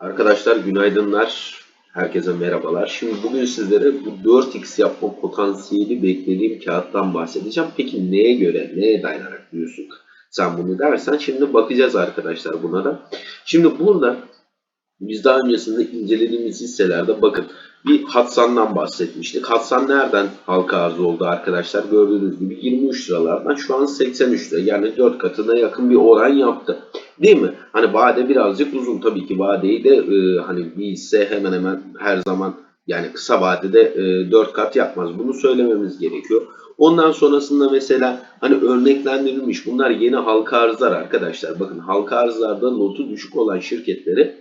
Arkadaşlar günaydınlar. Herkese merhabalar. Şimdi bugün sizlere bu 4x yapma potansiyeli beklediğim kağıttan bahsedeceğim. Peki neye göre, neye dayanarak diyorsun sen bunu dersen şimdi bakacağız arkadaşlar buna da. Şimdi burada biz daha öncesinde incelediğimiz hisselerde bakın bir Hatsan'dan bahsetmiştik. Hatsan nereden halka arz oldu arkadaşlar? Gördüğünüz gibi 23 liralardan şu an 83 lira. Yani 4 katına yakın bir oran yaptı. Değil mi? Hani vade birazcık uzun tabii ki vadeyi de e, hani bir hemen hemen her zaman yani kısa vadede e, 4 kat yapmaz. Bunu söylememiz gerekiyor. Ondan sonrasında mesela hani örneklendirilmiş bunlar yeni halka arzlar arkadaşlar. Bakın halka arzlarda notu düşük olan şirketleri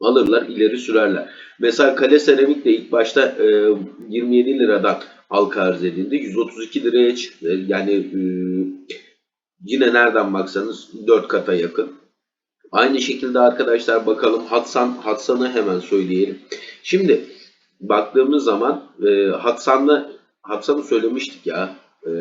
alırlar ileri sürerler. Mesela Kale Seramik de ilk başta e, 27 liradan halka arz edildi. 132 liraya çıktı. Yani e, yine nereden baksanız 4 kata yakın. Aynı şekilde arkadaşlar bakalım Hatsan Hatsan'ı hemen söyleyelim. Şimdi baktığımız zaman e, Hatsan'da Hatsan'ı söylemiştik ya. E,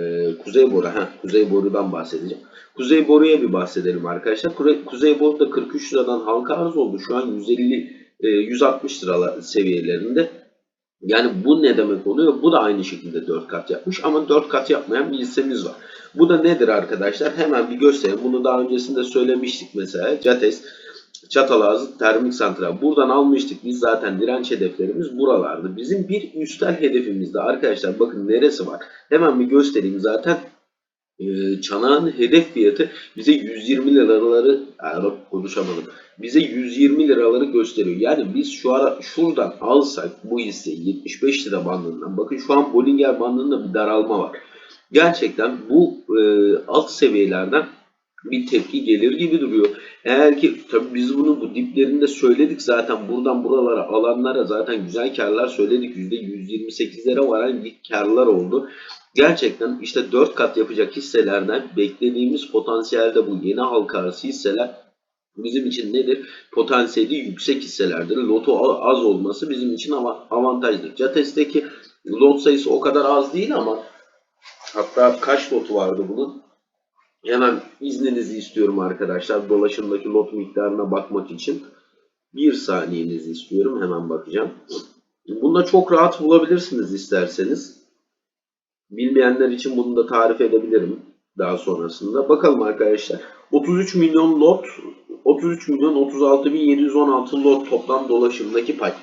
Kuzey Boru. Heh, Kuzey Boru'dan bahsedeceğim. Kuzey Boru'ya bir bahsedelim arkadaşlar. Kuzey, Kuzey Boru da 43 liradan halka arz oldu. Şu an 150 e, 160 liralar seviyelerinde. Yani bu ne demek oluyor? Bu da aynı şekilde 4 kat yapmış ama 4 kat yapmayan bir hissemiz var. Bu da nedir arkadaşlar? Hemen bir göstereyim. Bunu daha öncesinde söylemiştik mesela. Cates, Çatalazı Termik Santral. Buradan almıştık. Biz zaten direnç hedeflerimiz buralardı. Bizim bir üstel hedefimizde arkadaşlar bakın neresi var? Hemen bir göstereyim zaten. Ee, çanağın hedef fiyatı bize 120 liraları yani konuşamadım. Bize 120 liraları gösteriyor. Yani biz şu ara şuradan alsak bu hisseyi 75 lira bandından bakın şu an Bollinger bandında bir daralma var. Gerçekten bu e, alt seviyelerden bir tepki gelir gibi duruyor. Eğer ki tabii biz bunu bu diplerinde söyledik zaten buradan buralara alanlara zaten güzel karlar söyledik. %128'lere varan karlar oldu. Gerçekten işte 4 kat yapacak hisselerden beklediğimiz potansiyelde bu yeni halka arası hisseler bizim için nedir? Potansiyeli yüksek hisselerdir. Loto az olması bizim için avantajdır. Cates'teki lot sayısı o kadar az değil ama hatta kaç lotu vardı bunun? Hemen izninizi istiyorum arkadaşlar. Dolaşımdaki lot miktarına bakmak için. Bir saniyenizi istiyorum. Hemen bakacağım. Bunda çok rahat bulabilirsiniz isterseniz. Bilmeyenler için bunu da tarif edebilirim daha sonrasında. Bakalım arkadaşlar. 33 milyon lot, 33 milyon 36 bin 716 lot toplam dolaşımdaki pay.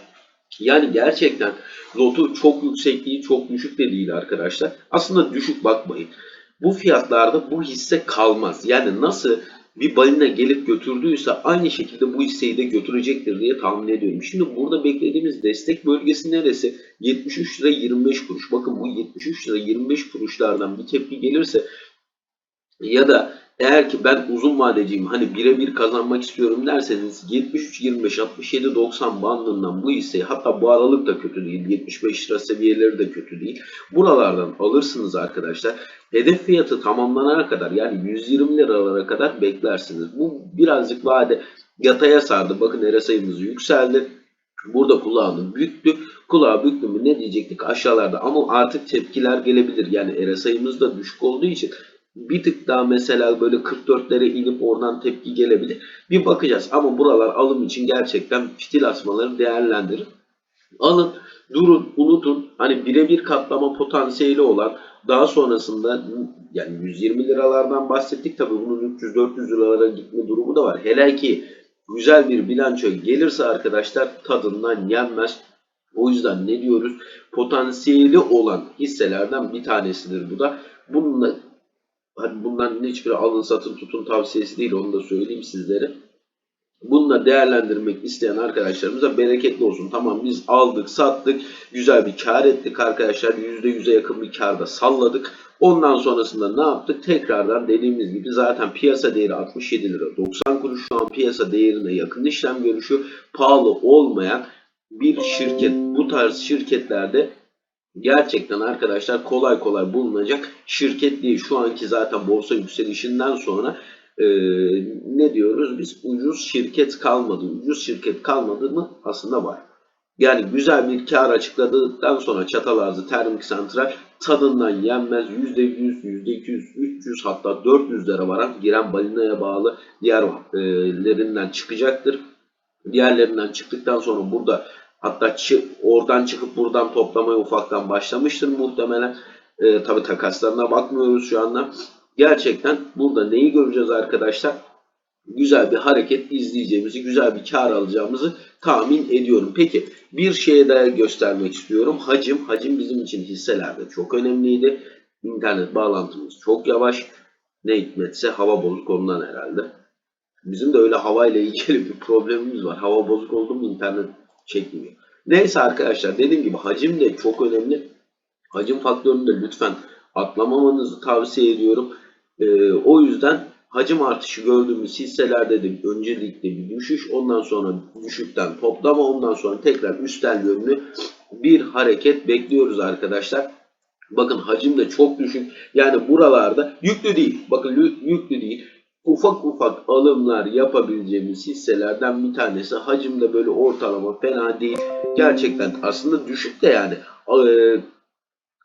Yani gerçekten lotu çok yüksek değil, çok düşük de değil arkadaşlar. Aslında düşük bakmayın. Bu fiyatlarda bu hisse kalmaz. Yani nasıl bir balina gelip götürdüyse aynı şekilde bu hisseyi de götürecektir diye tahmin ediyorum. Şimdi burada beklediğimiz destek bölgesi neresi? 73 lira 25 kuruş. Bakın bu 73 lira 25 kuruşlardan bir tepki gelirse ya da eğer ki ben uzun vadeciyim hani birebir kazanmak istiyorum derseniz 73 25 67 90 bandından bu hisseyi hatta bu aralık da kötü değil 75 lira seviyeleri de kötü değil. Buralardan alırsınız arkadaşlar. Hedef fiyatı tamamlanana kadar yani 120 liralara kadar beklersiniz. Bu birazcık vade yataya sardı. Bakın RSI'miz yükseldi. Burada kulağını büktü. Kulağı büktü mü ne diyecektik aşağılarda ama artık tepkiler gelebilir. Yani RSI'miz da düşük olduğu için bir tık daha mesela böyle 44'lere inip oradan tepki gelebilir. Bir bakacağız ama buralar alım için gerçekten fitil asmaları değerlendirin. Alın, durun, unutun. Hani birebir katlama potansiyeli olan daha sonrasında yani 120 liralardan bahsettik tabii bunun 300-400 liralara gitme durumu da var. Hele ki güzel bir bilanço gelirse arkadaşlar tadından yenmez. O yüzden ne diyoruz? Potansiyeli olan hisselerden bir tanesidir bu da. Bununla hani bundan hiçbir alın satın tutun tavsiyesi değil onu da söyleyeyim sizlere. Bununla değerlendirmek isteyen arkadaşlarımıza bereketli olsun. Tamam biz aldık sattık güzel bir kar ettik arkadaşlar. %100'e yakın bir karda salladık. Ondan sonrasında ne yaptık? Tekrardan dediğimiz gibi zaten piyasa değeri 67 lira 90 kuruş şu an piyasa değerine yakın işlem görüşü pahalı olmayan bir şirket. Bu tarz şirketlerde gerçekten arkadaşlar kolay kolay bulunacak şirket değil. Şu anki zaten borsa yükselişinden sonra e, ne diyoruz biz ucuz şirket kalmadı. Ucuz şirket kalmadı mı? Aslında var. Yani güzel bir kar açıkladıktan sonra Çatalazı Termik Santral tadından yenmez %100, %200, 300 hatta 400'lere varan giren balinaya bağlı diğerlerinden çıkacaktır. diğerlerinden çıktıktan sonra burada hatta çı- oradan çıkıp buradan toplamaya ufaktan başlamıştır muhtemelen. E, tabi takaslarına bakmıyoruz şu anda. Gerçekten burada neyi göreceğiz arkadaşlar? Güzel bir hareket izleyeceğimizi, güzel bir kar alacağımızı tahmin ediyorum. Peki bir şeye daha göstermek istiyorum. Hacim. Hacim bizim için hisselerde çok önemliydi. İnternet bağlantımız çok yavaş. Ne hikmetse hava bozuk ondan herhalde. Bizim de öyle havayla ilgili bir problemimiz var. Hava bozuk oldu mu internet çekmiyor. Neyse arkadaşlar dediğim gibi hacim de çok önemli. Hacim faktörünü de lütfen atlamamanızı tavsiye ediyorum. Ee, o yüzden hacim artışı gördüğümüz hisselerde de öncelikle bir düşüş, ondan sonra düşükten toplama, ondan sonra tekrar üstel yönlü bir hareket bekliyoruz arkadaşlar. Bakın hacim de çok düşük. Yani buralarda yüklü değil. Bakın lü- yüklü değil. Ufak ufak alımlar yapabileceğimiz hisselerden bir tanesi. Hacim de böyle ortalama fena değil. Gerçekten aslında düşük de yani. Ee,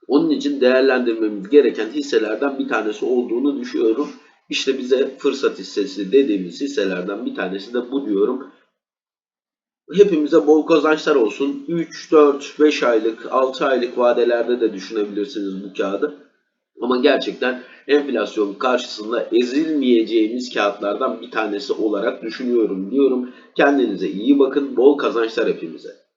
onun için değerlendirmemiz gereken hisselerden bir tanesi olduğunu düşünüyorum. İşte bize fırsat hissesi dediğimiz hisselerden bir tanesi de bu diyorum. Hepimize bol kazançlar olsun. 3, 4, 5 aylık, 6 aylık vadelerde de düşünebilirsiniz bu kağıdı. Ama gerçekten enflasyon karşısında ezilmeyeceğimiz kağıtlardan bir tanesi olarak düşünüyorum diyorum. Kendinize iyi bakın. Bol kazançlar hepimize.